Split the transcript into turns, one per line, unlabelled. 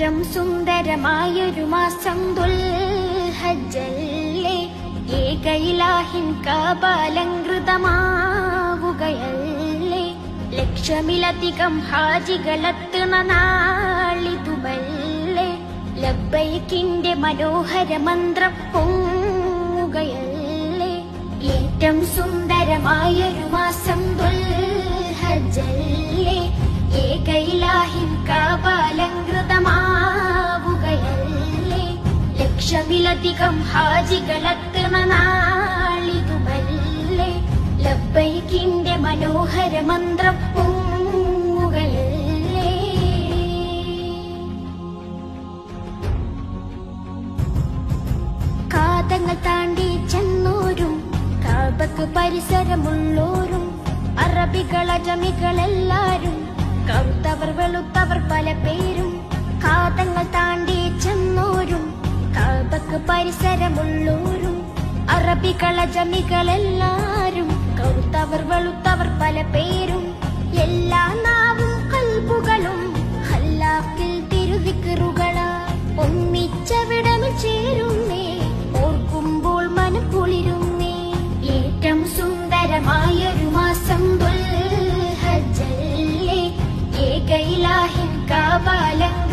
ഏറ്റം സുന്ദരമായൊരു മാസം ദുൽഹജ്ജല്ലേ? ഇലാഹിൻ കാപാലങ്കൃതമാവുകയല്ലേ ലക്ഷമിലധികം ഹാജികളെത്തുന്ന നാളിതുമല്ലേ? ലബൈക്കിന്റെ മനോഹര മന്ത്രം പൊങ്ങുകയല്ലേ? ഏറ്റം സുന്ദരമായൊരു മാസം ദുൽഹജ്ജല്ലേ? ഏകയിലാഹിൻ ലക്ഷമിലധികം ഹാജികളെത്തുന്ന നാളിതുമല്ലേ ലബൈക്കിന്റെ മനോഹര മന്ത്രം കാതങ്ങൾ താണ്ടി ചെന്നോരും കാബക്ക് പരിസരമുള്ളോരും അറബികൾ അജമികളെല്ലാരും പരിസരമുള്ളൂരും അറബികള ജമികളെല്ലാരും കറുത്തവർ വെളുത്തവർ പല പേരും എല്ലാ നാവും കൽബുകളും ഹല്ലാക്കിൽ തിരുവിക്കറുകളാ ഒന്നിച്ചവിടം ചേരുന്നേ. ഓർക്കുമ്പോൾ മനം കുളിരുന്നേ. ഏറ്റവും സുന്ദരമായൊരു മാസം ദുൽഹജ്ജല്ലേ. ഏക ഇലാഹിൻ കാവാലങ്ങൾ